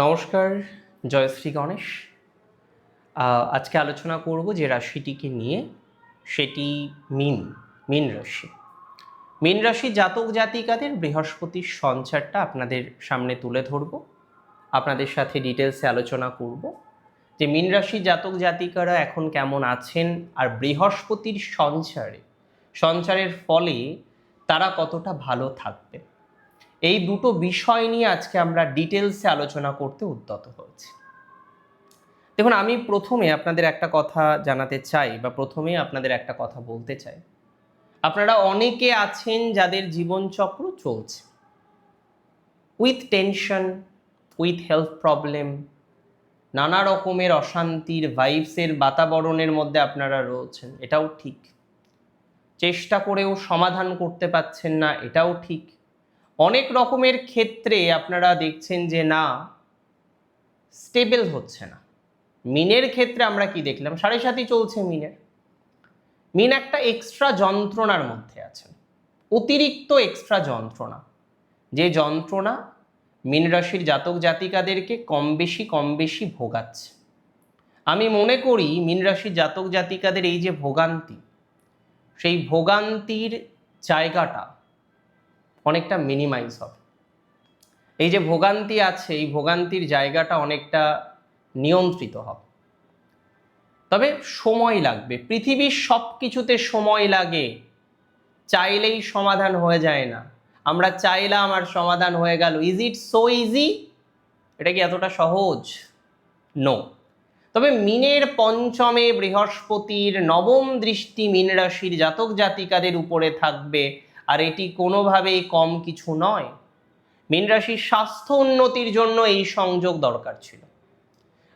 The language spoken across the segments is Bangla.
নমস্কার, জয়শ্রী গণেশ। আজকে আলোচনা করব যে রাশিটিকে নিয়ে, সেটি মিন মিন রাশি। মিন রাশি জাতক জাতিকাদের বৃহস্পতির সঞ্চারটা আপনাদের সামনে তুলে ধরব। আপনাদের সাথে ডিটেলসে আলোচনা করব যে মিন রাশি জাতক জাতিকারা এখন কেমন আছেন আর বৃহস্পতির সঞ্চারে, সঞ্চারের ফলে তারা কতটা ভালো থাকবে এই দুটো বিষয় নিয়ে আজকে আমরা ডিটেলসে আলোচনা করতে উদ্যত হয়েছি। দেখুন, আমি প্রথমে আপনাদের একটা কথা জানাতে চাই বা প্রথমে আপনাদের একটা কথা বলতে চাই। আপনারা অনেকে আছেন যাদের জীবনচক্র চলছে। With tension with health problem নানা রকমের অশান্তির ভাইবসের বাতাবরণের মধ্যে আপনারা রয়েছেন। এটাও ঠিক। চেষ্টা করেও সমাধান করতে পাচ্ছেন না, এটাও ঠিক। অনেক রকমের ক্ষেত্রে আপনারা দেখছেন যে না স্টেবল হচ্ছে না। মিনের ক্ষেত্রে আমরা কি দেখলাম? সাড়ে সাতই চলছে মিনের। মিন একটা এক্সট্রা যন্ত্রণার মধ্যে আছেন। অতিরিক্ত এক্সট্রা যন্ত্রণা। যে যন্ত্রণা মিন রাশির জাতক জাতিকাদেরকে কম বেশি কম বেশি ভোগাচ্ছে। আমি মনে করি মিন রাশির জাতক জাতিকাদের এই যে ভোগান্তি, সেই ভোগান্তির জায়গাটা অনেকটা মিনিমাইজ হবে। এই যে ভোগান্তি আছে, এই ভোগান্তির জায়গাটা অনেকটা নিয়ন্ত্রিত হবে। তবে সময় লাগবে। পৃথিবীর সব কিছুতে সময় লাগে। চাইলেই সমাধান হয়ে যায় না। আমরা চাইলাম আর সমাধান হয়ে গেল। ইজ ইট সো ইজি এটা কি এতটা সহজ? নো তবে মিনের পঞ্চমে বৃহস্পতির নবম দৃষ্টি মিন রাশির জাতক জাতিকাদের উপরে থাকবে। আর এটি কোনোভাবেই কম কিছু নয়। মীন রাশির স্বাস্থ্য উন্নতির জন্য এই সংযোগ দরকার ছিল।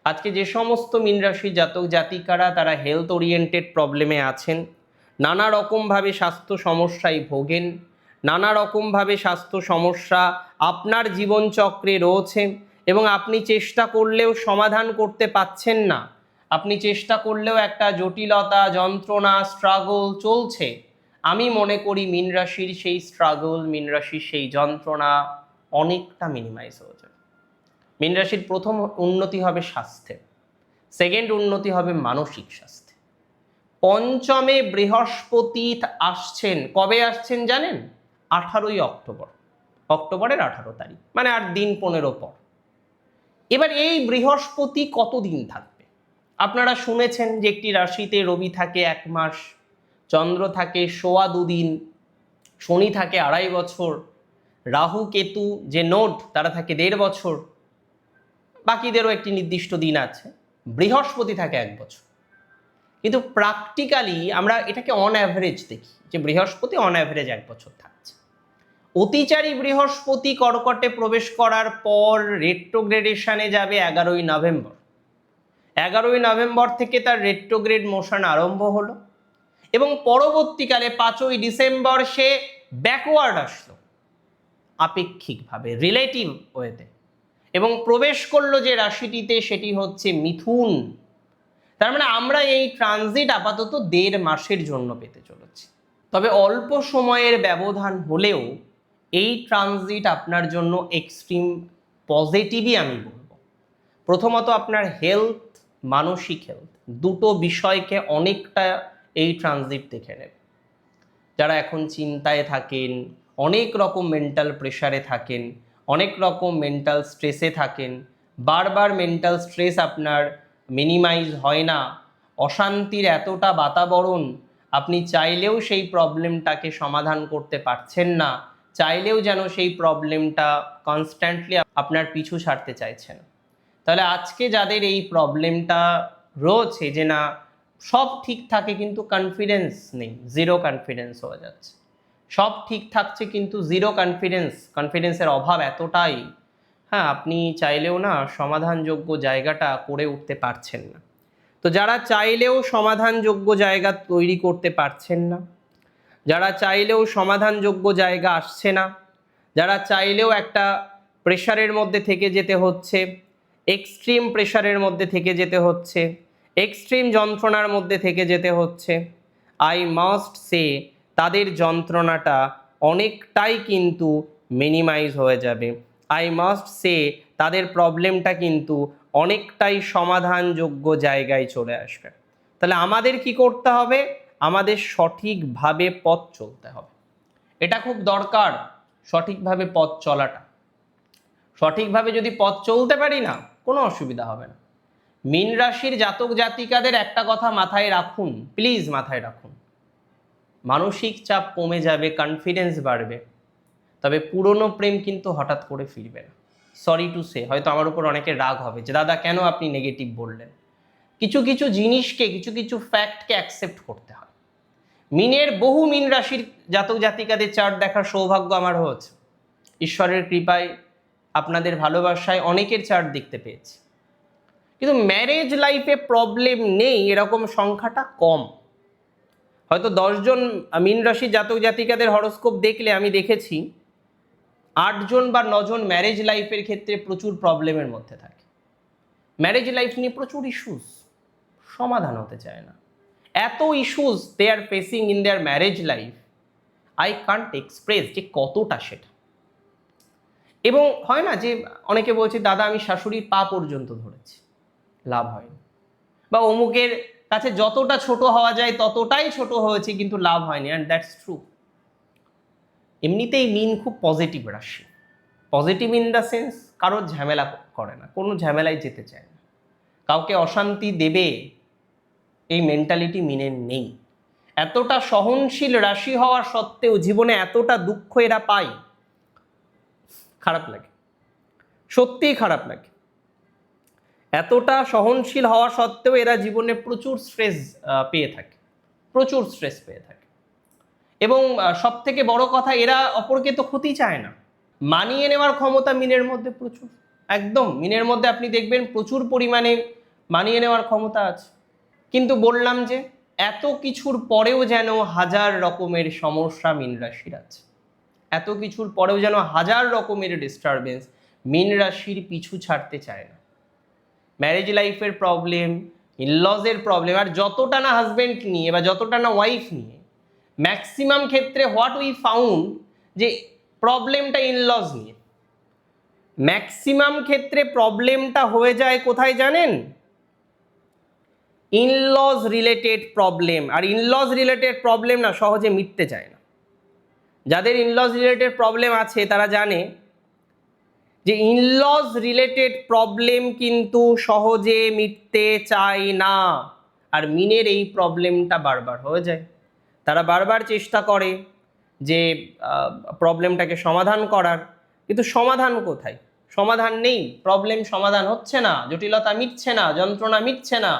আজকে যে সমস্ত মীন জাতক জাতিকারা তারা হেলথ ওরিয়েন্টেড প্রবলেমে আছেন। নানা রকমভাবে স্বাস্থ্য সমস্যায় ভোগেন। নানা রকমভাবে স্বাস্থ্য সমস্যা আপনার জীবনচক্রে রয়েছে এবং আপনি চেষ্টা করলেও সমাধান করতে পাচ্ছেন না। আপনি চেষ্টা করলেও একটা জটিলতা, যন্ত্রণা স্ট্রাগল চলছে। আমি মনে করি মীন রাশির সেই স্ট্রাগল মীন রাশির সেই যন্ত্রণা অনেকটা মিনিমাইজ হয়ে যাবে। মীন রাশির প্রথম উন্নতি হবে স্বাস্থ্যে সেকেন্ড উন্নতি হবে মানসিক স্বাস্থ্যে পঞ্চমে বৃহস্পতি আসছেন, কবে আসছেন জানেন? আঠারোই অক্টোবর, অক্টোবরের আঠারো তারিখ মানে আর দিন পনেরো পর। এবার এই বৃহস্পতি কতদিন থাকবে? আপনারা শুনেছেন যে একটি রাশিতে রবি থাকে এক মাস চন্দ্র থাকে সোয়া দুদিন, শনি থাকে আড়াই বছর, রাহু, কেতু যে নোট তারা থাকে দেড় বছর, বাকিদেরও একটি নির্দিষ্ট দিন আছে, বৃহস্পতি থাকে এক বছর। কিন্তু প্র্যাকটিক্যালি আমরা এটাকে অন অ্যাভারেজ দেখি, যে বৃহস্পতি অন অ্যাভারেজ এক বছর থাকছে। অতিচারী বৃহস্পতি কর্কটে প্রবেশ করার পর রেট্রোগ্রেডেশনে যাবে এগারোই নভেম্বর। এগারোই নভেম্বর থেকে তার রেট্রোগ্রেড মোশন আরম্ভ হলো। এবং পরবর্তীকালে পাঁচই ডিসেম্বর সে ব্যাকওয়ার্ড আসলো, আপেক্ষিকভাবে রিলেটিভ ওয়েতে এবং প্রবেশ করল যে রাশিটিতে সেটি হচ্ছে মিথুন। তার মানে আমরা এই ট্রানজিট আপাতত দেড় মাসের জন্য পেতে চলেছি। তবে অল্প সময়ের ব্যবধান হলেও এই ট্রানজিট আপনার জন্য এক্সট্রিম পজিটিভই আমি বলব। প্রথমত আপনার হেলথ মানসিক হেলথ দুটো বিষয়কে অনেকটা এই ট্রানজিট দেখে নেবে। যারা এখন চিন্তায় থাকেন, অনেক রকম মেন্টাল প্রেশারে থাকেন, অনেক রকম মেন্টাল স্ট্রেসে থাকেন, বারবার মেন্টাল স্ট্রেস আপনার মিনিমাইজ হয় না, অশান্তির এতটা বাতাবরণ, আপনি চাইলেও সেই প্রবলেমটাকে সমাধান করতে পারছেন না, চাইলেও যেন সেই প্রবলেমটা কনস্ট্যান্টলি আপনার পিছু ছাড়তে চাইছেন। তাহলে আজকে যাদের এই প্রবলেমটা রয়েছে যে না সব ঠিক থাকে কিন্তু কনফিডেন্স নেই জিরো কনফিডেন্স হয়ে যাচ্ছে। সব ঠিক থাকছে কিন্তু জিরো কনফিডেন্স কনফিডেন্সের অভাব এতটাই হ্যাঁ আপনি চাইলেও না সমাধানযোগ্য জায়গাটা করে উঠতে পারছেন না। তো যারা চাইলেও সমাধানযোগ্য জায়গা তৈরি করতে পারছেন না, যারা চাইলেও সমাধানযোগ্য জায়গা আসছে না, যারা চাইলেও একটা প্রেশারের মধ্যে থেকে যেতে হচ্ছে এক্সট্রিম প্রেশারের মধ্যে থেকে যেতে হচ্ছে এক্সট্রিম যন্ত্রণার মধ্যে থেকে যেতে হচ্ছে। আই মাস্ট সে তাদের যন্ত্রণাটা অনেকটাই কিন্তু মিনিমাইজ হয়ে যাবে। আই মাস্ট সে তাদের প্রবলেমটা কিন্তু অনেকটাই সমাধানযোগ্য জায়গায় চলে আসবে। তাহলে আমাদের কি করতে হবে? আমাদের সঠিকভাবে পথ চলতে হবে। এটা খুব দরকার, সঠিকভাবে পথ চলাটা। সঠিকভাবে যদি পথ চলতে পারি না, কোনো অসুবিধা হবে না। মীন রাশির জাতক জাতিকাদের একটা কথা মাথায় রাখুন প্লিজ মাথায় রাখুন। মানসিক চাপ কমে যাবে কনফিডেন্স বাড়বে। তবে পুরনো প্রেম কিন্তু হঠাৎ করে ফিরবে না। সরি টু সে হয়তো আমার উপর অনেকের রাগ হবে যে, দাদা, কেন আপনি নেগেটিভ বললেন? কিছু কিছু জিনিসকে, কিছু কিছু ফ্যাক্টকে অ্যাকসেপ্ট করতে হয়। মিনের বহু মিন রাশির জাতক জাতিকাদের চার্ট দেখার সৌভাগ্য আমার হয়েছে। ঈশ্বরের কৃপায় আপনাদের ভালোবাসায় অনেকের চার্ট দেখতে পেয়েছি। কিন্তু ম্যারেজ লাইফে প্রবলেম নেই, এরকম সংখ্যাটা কম। হয়তো দশজন মিন রাশির জাতক জাতিকাদের হরস্কোপ দেখলে আমি দেখেছি, আটজন বা নজন ম্যারেজ লাইফের ক্ষেত্রে প্রচুর প্রবলেমের মধ্যে থাকে। ম্যারেজ লাইফ নিয়ে প্রচুর ইস্যুস সমাধান হতে চায় না। এত issues they are facing in their marriage life I can't express যে কতটা সেটা। এবং হয় না যে অনেকে বলছে, দাদা, আমি শাশুড়ির পা পর্যন্ত ধরেছি। লাভ হয়নি। বা অমুকের কাছে যতটা ছোট হওয়া যায় ততটাই ছোট হয়েছে কিন্তু লাভ হয়নি অ্যান্ড দ্যাটস ট্রু এমনিতেই মিন খুব পজিটিভ রাশি। পজিটিভ ইন দ্য সেন্স কারোর ঝামেলা করে না, কোনো ঝামেলায় যেতে চায় না। কাউকে অশান্তি দেবে এই মেন্টালিটি মিনের নেই। এতটা সহনশীল রাশি হওয়া সত্ত্বেও জীবনে এতটা দুঃখ এরা পায়, খারাপ লাগে। সত্যিই খারাপ লাগে। এতটা সহনশীল হওয়া সত্ত্বেও এরা জীবনে প্রচুর স্ট্রেস পেয়ে থাকে। প্রচুর স্ট্রেস পেয়ে থাকে। এবং সব থেকে বড় কথা, এরা অপরকে তো ক্ষতি চায় না। মানিয়ে নেওয়ার ক্ষমতা মিনের মধ্যে প্রচুর। একদম, মিনের মধ্যে আপনি দেখবেন প্রচুর পরিমাণে মানিয়ে নেওয়ার ক্ষমতা আছে। কিন্তু বললাম যে, এত কিছুর পরেও যেন হাজার রকমের সমস্যা মিন রাশির আছে। এত কিছুর পরেও যেন হাজার রকমের ডিস্টারবেন্স মিন রাশির পিছু ছাড়তে চায় না। ম্যারেজ লাইফের প্রবলেম ইনলজের প্রবলেম আর যতটা না হাজব্যান্ড নিয়ে বা যতটা না ওয়াইফ নিয়ে ম্যাক্সিমাম ক্ষেত্রে হোয়াট উই ফাউন্ড যে প্রবলেমটা ইনলজ নিয়ে। ম্যাক্সিমাম ক্ষেত্রে প্রবলেমটা হয়ে যায় কোথায় জানেন? ইনলজ রিলেটেড প্রবলেম আর ইনলজ রিলেটেড প্রবলেম না সহজে মিটতে চায় না। যাদের ইনলজ রিলেটেড প্রবলেম আছে তারা জানে যে ইনলজ রিলেটেড প্রবলেম কিন্তু সহজে মিটতে চায় না। আর মিনের এই প্রবলেমটা বারবার হয়ে যায়। তারা বারবার চেষ্টা করে যে প্রবলেমটাকে সমাধান করার। কিন্তু সমাধান কোথায়? সমাধান নেই। প্রবলেম সমাধান হচ্ছে না। জটিলতা মিটছে না। যন্ত্রণা মিটছে না।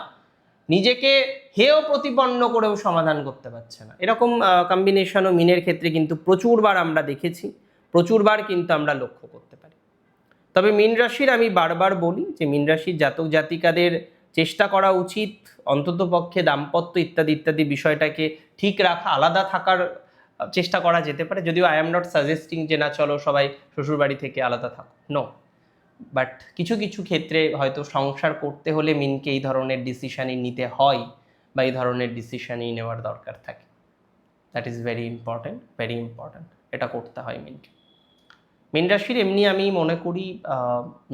নিজেকে হেয় প্রতিপন্ন করেও সমাধান করতে পারছে না। এরকম কম্বিনেশনও মিনের ক্ষেত্রে কিন্তু প্রচুরবার আমরা দেখেছি। প্রচুরবার কিন্তু আমরা লক্ষ্য করতে পারি। তবে মীন রাশির আমি বারবার বলি যে মীন রাশির জাতক জাতিকাদের চেষ্টা করা উচিত অন্ততপক্ষে দাম্পত্য ইত্যাদি ইত্যাদি বিষয়টাকে ঠিক রাখা, আলাদা থাকার চেষ্টা করা যেতে পারে। যদিও আই এম নট সাজেস্টিং যে না, চলো সবাই শ্বশুরবাড়ি থেকে আলাদা থাকো। নো বাট কিছু কিছু ক্ষেত্রে হয়তো সংসার করতে হলে মিনকে এই ধরনের ডিসিশানই নিতে হয় বা এই ধরনের ডিসিশানই নেওয়ার দরকার থাকে। That is very important very important এটা করতে হয় মিনকে। মীন রাশির এমনি আমি মনে করি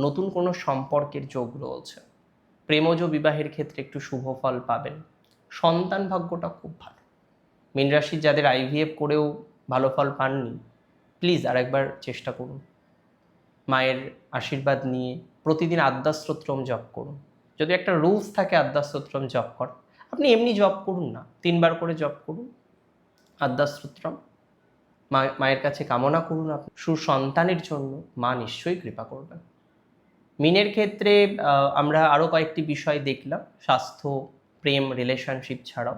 নতুন কোনো সম্পর্কের যোগ রয়েছে। প্রেমজ বিবাহের ক্ষেত্রে একটু শুভ ফল পাবেন। সন্তান ভাগ্যটা খুব ভালো। মীন রাশির যাদের আইভিএফ করেও ভালো ফল পাননি প্লিজ আরেকবার চেষ্টা করুন। মায়ের আশীর্বাদ নিয়ে প্রতিদিন আদ্যাস্তোত্রম জপ করুন। যদি একটা রুলস থাকে আদ্যাস্তোত্রম জপ কর আপনি এমনি জপ করুন না। তিনবার করে জপ করুন। আদ্যাস্তোত্রম মা, মায়ের কাছে কামনা করুন আপনি। সুসন্তানের জন্য মা নিশ্চয়ই কৃপা করবেন। মিনের ক্ষেত্রে আমরা আরও কয়েকটি বিষয় দেখলাম, স্বাস্থ্য, প্রেম রিলেশনশিপ ছাড়াও।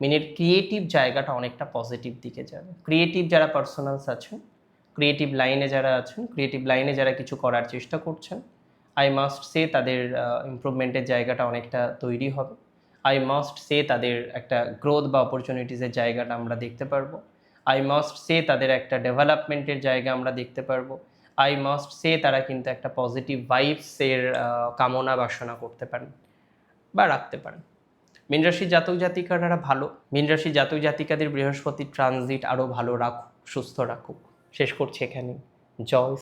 মিনের ক্রিয়েটিভ জায়গাটা অনেকটা পজিটিভ দিকে যাবে। ক্রিয়েটিভ যারা পার্সোনালস আছেন ক্রিয়েটিভ লাইনে যারা আছেন ক্রিয়েটিভ লাইনে যারা কিছু করার চেষ্টা করছেন আই মাস্ট সে তাদের ইমপ্রুভমেন্টের জায়গাটা অনেকটা তৈরি হবে। আই মাস্ট সে তাদের একটা গ্রোথ বা অপরচুনিটিসের জায়গাটা আমরা দেখতে পারব। আই মাস্ট সে তাদের একটা ডেভেলপমেন্টের জায়গা আমরা দেখতে পারব। আই মাস্ট সে তারা কিন্তু একটা পজিটিভ ভাইবসের কামনা বাসনা করতে পারেন বা রাখতে পারেন। মীন রাশির জাতক জাতিকারা ভালো। মীন রাশির জাতক জাতিকাদের বৃহস্পতি ট্রানজিট আরও ভালো রাখুক, সুস্থ রাখুক। শেষ করছি এখানে জয়